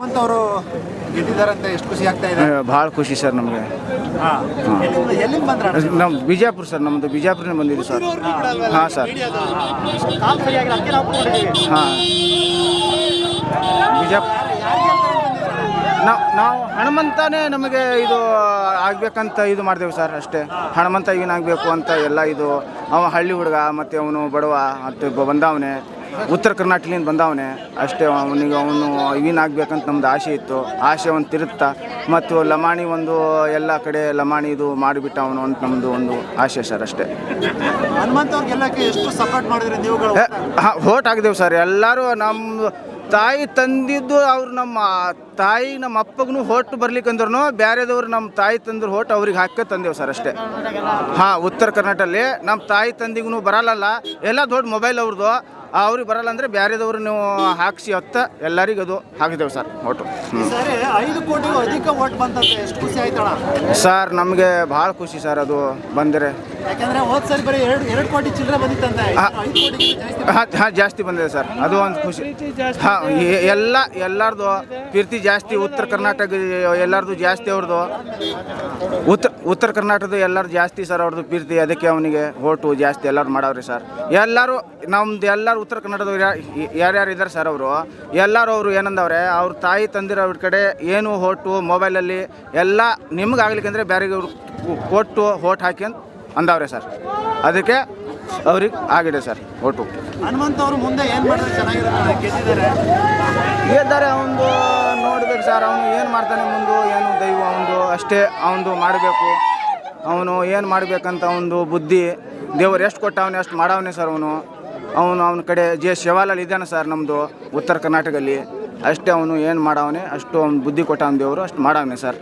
ಅವರು ಅಂತ ಎಷ್ಟು ಖುಷಿ ಆಗ್ತಾ ಇದೆ? ಭಾಳ ಖುಷಿ ಸರ್ ನಮಗೆ. ಎಲ್ಲಿಂದ ಬಂದ್ರ ನಮ್ಮ ಬಿಜಾಪುರ ಸರ್ ನಮ್ಮದು ಬಿಜಾಪುರನೇ ಬಂದಿದ್ದೀವಿ ಸರ್. ಹಾಂ ಸರ್. ಹಾಂ. ಬಿಜಾಪುರ ನಾವು ನಾವು ಹನುಮಂತನೇ ನಮಗೆ ಇದು ಆಗ್ಬೇಕಂತ ಇದು ಮಾಡ್ದೇವೆ ಸರ್ ಅಷ್ಟೇ. ಹನುಮಂತ ಏನಾಗಬೇಕು ಅಂತ ಎಲ್ಲ ಇದು. ಅವ ಹಳ್ಳಿ ಹುಡುಗ ಮತ್ತು ಅವನು ಬಡವ ಮತ್ತು ಬಂದವನೇ. ಉತ್ತರ ಕರ್ನಾಟಕದಿಂದ ಬಂದವನೇ. ಅಷ್ಟೇ ಅವನಿಗೆ ಅವನು ಇವನಾಗ್ಬೇಕಂತ ನಮ್ದು ಆಸೆ ಇತ್ತು. ಆಸೆ ಒಂದು ತಿರುತ್ತಾ ಮತ್ತು ಲಮಾಣಿ ಒಂದು ಎಲ್ಲ ಕಡೆ ಲಮಾಣಿ ಇದು ಮಾಡಿಬಿಟ್ಟ ಅವನು ಅಂತ ನಮ್ಮದು ಒಂದು ಆಸೆ ಸರ್ ಅಷ್ಟೇ. ಹನುಮಂತ ಗೆಲ್ಲಕ್ಕೆ ಎಷ್ಟು ಸಪೋರ್ಟ್ ಮಾಡಿದ್ರಿ ನೀವುಗಳು ಹಾಂ ಓಟ್ ಹಾಕಿದೆವು ಸರ್. ಎಲ್ಲರೂ ನಮ್ಮ ತಾಯಿ ತಂದಿದ್ದು ಅವ್ರು ನಮ್ಮ ತಾಯಿ ನಮ್ಮ ಅಪ್ಪಗೂ ಹೋಟ್ ಬರ್ಲಿಕ್ಕೆ ಅಂದ್ರೂ ಬೇರೆದವ್ರು ನಮ್ಮ ತಾಯಿ ತಂದ್ರು ಹೋಟ್ ಅವ್ರಿಗೆ ಹಾಕಿ ತಂದೆವು ಸರ್ ಅಷ್ಟೇ. ಹಾಂ ಉತ್ತರ ಕರ್ನಾಟಕದಲ್ಲಿ ನಮ್ಮ ತಾಯಿ ತಂದಿಗೂ ಬರಲ್ಲ ಎಲ್ಲ ದೊಡ್ಡ ಮೊಬೈಲ್ ಅವ್ರದ್ದು. ಅವ್ರಿಗೆ ಬರಲ್ಲ ಅಂದ್ರೆ ಬೇರೆದವ್ರು ನೀವು ಹಾಕಿಸಿ ಹೊತ್ತ ಎಲ್ಲರಿಗೂ ಅದು ಹಾಕಿದ್ದೇವೆ ಸರ್ ಓಟು ಹ್ಞೂ ಸರಿ ನಮಗೆ ಭಾಳ ಖುಷಿ ಸರ್ ಅದು ಬಂದರೆ. ಹಾಂ. ಜಾಸ್ತಿ ಬಂದಿದೆ ಸರ್ ಅದು ಒಂದು ಖುಷಿ. ಹಾಂ ಎಲ್ಲ ಎಲ್ಲರದು ಪ್ರೀತಿ ಜಾಸ್ತಿ ಉತ್ತರ ಕರ್ನಾಟಕ ಎಲ್ಲರದು ಜಾಸ್ತಿ ಅವ್ರದ್ದು. ಉತ್ತರ ಉತ್ತರ ಕರ್ನಾಟಕದ ಎಲ್ಲರೂ ಜಾಸ್ತಿ ಸರ್ ಅವ್ರದ್ದು ಪ್ರೀತಿ ಅದಕ್ಕೆ ಅವನಿಗೆ ಓಟು ಜಾಸ್ತಿ ಎಲ್ಲರೂ ಮಾಡವ್ರಿ ಸರ್. ಎಲ್ಲರೂ ನಮ್ದು ಎಲ್ಲರೂ ಉತ್ತರ ಕನ್ನಡದವ್ರು ಯಾರ್ಯಾರು ಇದ್ದಾರೆ ಸರ್ ಅವರು? ಎಲ್ಲರೂ ಅವರು ಏನಂದವ್ರೆ ಅವ್ರ ತಾಯಿ ತಂದಿರೋ ಅವ್ರ ಕಡೆ ಏನು ಹೋಟು ಮೊಬೈಲಲ್ಲಿ ಎಲ್ಲ ನಿಮ್ಗೆ ಆಗ್ಲಿಕ್ಕೆ ಅಂದರೆ ಬೇರೆಗೆ ಕೊಟ್ಟು ಹೋಟ್ ಹಾಕಿ ಅಂತ ಅಂದವ್ರೆ ಸರ್. ಅದಕ್ಕೆ ಅವ್ರಿಗೆ ಆಗಿದೆ ಸರ್ ಓಟು ಹನುಮಂತ ಅವರು ಮುಂದೆ ಏನು ಮಾಡಿದ್ರೆ ಚೆನ್ನಾಗಿರುತ್ತೆ ಗೆದ್ದಿದ್ದಾರೆ. ಗೆದ್ದಾರೆ ಅವನು ನೋಡ್ಬೇಕು ಸರ್ ಅವನು ಏನು ಮಾಡ್ತಾನೆ ಮುಂದೆ ಏನು ದೈವ ಅವನು ಅಷ್ಟೇ ಅವನು ಮಾಡಬೇಕು. ಅವನು ಏನು ಮಾಡಬೇಕಂತ ಒಂದು ಬುದ್ಧಿ ದೇವರು ಎಷ್ಟು ಕೊಟ್ಟವನೇ ಅಷ್ಟು ಮಾಡವನೇ ಸರ್ ಅವನು. ಅವನು ಅವನ ಕಡೆ ಜೆ ಶಿವಾಲಲ್ಲಿ ಇದ್ದಾನೆ ಸರ್ ನಮ್ಮದು ಉತ್ತರ ಕರ್ನಾಟಕದಲ್ಲಿ. ಅಷ್ಟೇ ಅವನು ಏನು ಮಾಡವನೇ, ಅಷ್ಟು ಅವ್ನು ಬುದ್ಧಿ ಕೊಟ್ಟವನ ದೇವರು, ಅಷ್ಟು ಮಾಡವನೇ ಸರ್.